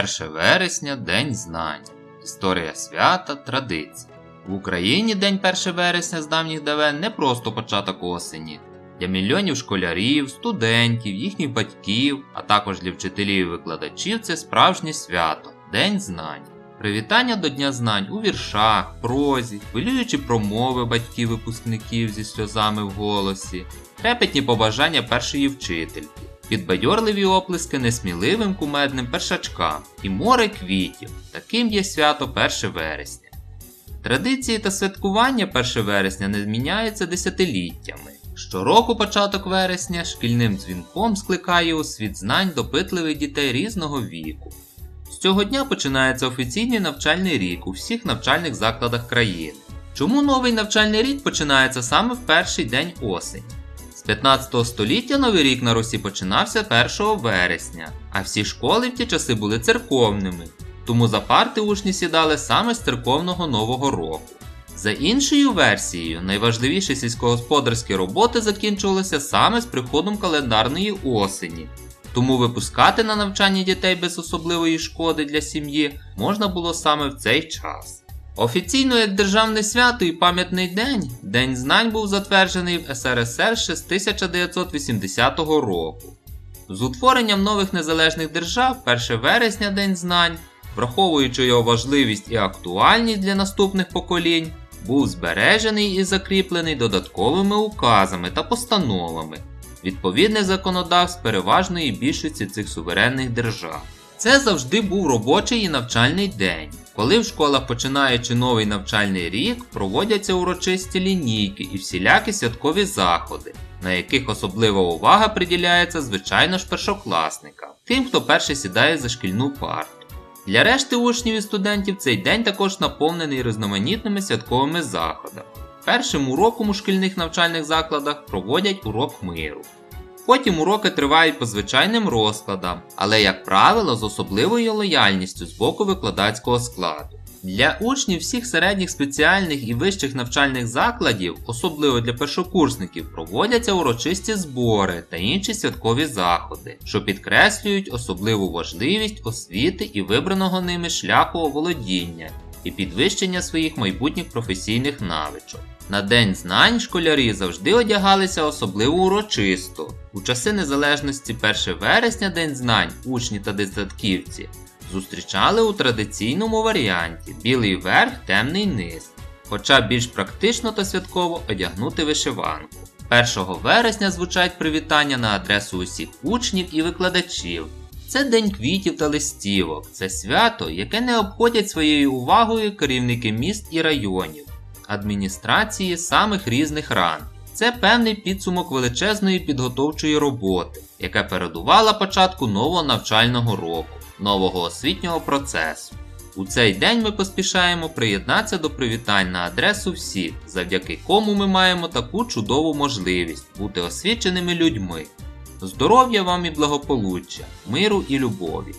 1 вересня День знань. Історія свята, традиції. В Україні День 1 вересня з давніх давен не просто початок осені. Для мільйонів школярів, студентів, їхніх батьків, а також для вчителів і викладачів це справжнє свято День знань. Привітання до Дня знань у віршах, прозі, хвилюючі промови батьків-випускників зі сльозами в голосі, трепетні побажання першої вчительки, підбадьорливі оплески несміливим кумедним першачкам і море квітів. Таким є свято 1 вересня. Традиції та святкування 1 вересня не зміняються десятиліттями. Щороку початок вересня шкільним дзвінком скликає у світ знань допитливих дітей різного віку. З цього дня починається офіційний навчальний рік у всіх навчальних закладах країни. Чому новий навчальний рік починається саме в перший день осені? З 15 століття новий рік на Русі починався 1 вересня, а всі школи в ті часи були церковними, тому за парти учні сідали саме з церковного Нового року. За іншою версією, найважливіші сільськогосподарські роботи закінчувалися саме з приходом календарної осені, тому випускати на навчання дітей без особливої шкоди для сім'ї можна було саме в цей час. Офіційно як державне свято і пам'ятний день, День знань був затверджений в СРСР ще з 1980 року. З утворенням нових незалежних держав 1 вересня День знань, враховуючи його важливість і актуальність для наступних поколінь, був збережений і закріплений додатковими указами та постановами відповідних законодавств переважної більшості цих суверенних держав. Це завжди був робочий і навчальний день, коли в школах, починаючи новий навчальний рік, проводяться урочисті лінійки і всілякі святкові заходи, на яких особлива увага приділяється звичайно ж першокласникам, тим, хто перший сідає за шкільну парту. Для решти учнів і студентів цей день також наповнений різноманітними святковими заходами. Першим уроком у шкільних навчальних закладах проводять урок миру. Потім уроки тривають по звичайним розкладам, але, як правило, з особливою лояльністю з боку викладацького складу. Для учнів всіх середніх спеціальних і вищих навчальних закладів, особливо для першокурсників, проводяться урочисті збори та інші святкові заходи, що підкреслюють особливу важливість освіти і вибраного ними шляху оволодіння і підвищення своїх майбутніх професійних навичок. На День знань школярі завжди одягалися особливо урочисто. У часи незалежності 1 вересня День знань учні та десятківці зустрічали у традиційному варіанті білий верх, темний низ, хоча більш практично та святково одягнути вишиванку. 1 вересня звучать привітання на адресу усіх учнів і викладачів. Це День квітів та листівок, це свято, яке не обходять своєю увагою керівники міст і районів, адміністрації самих різних рангів. Це певний підсумок величезної підготовчої роботи, яка передувала початку нового навчального року, нового освітнього процесу. У цей день ми поспішаємо приєднатися до привітань на адресу всіх, завдяки кому ми маємо таку чудову можливість бути освіченими людьми. Здоров'я вам і благополуччя, миру і любові!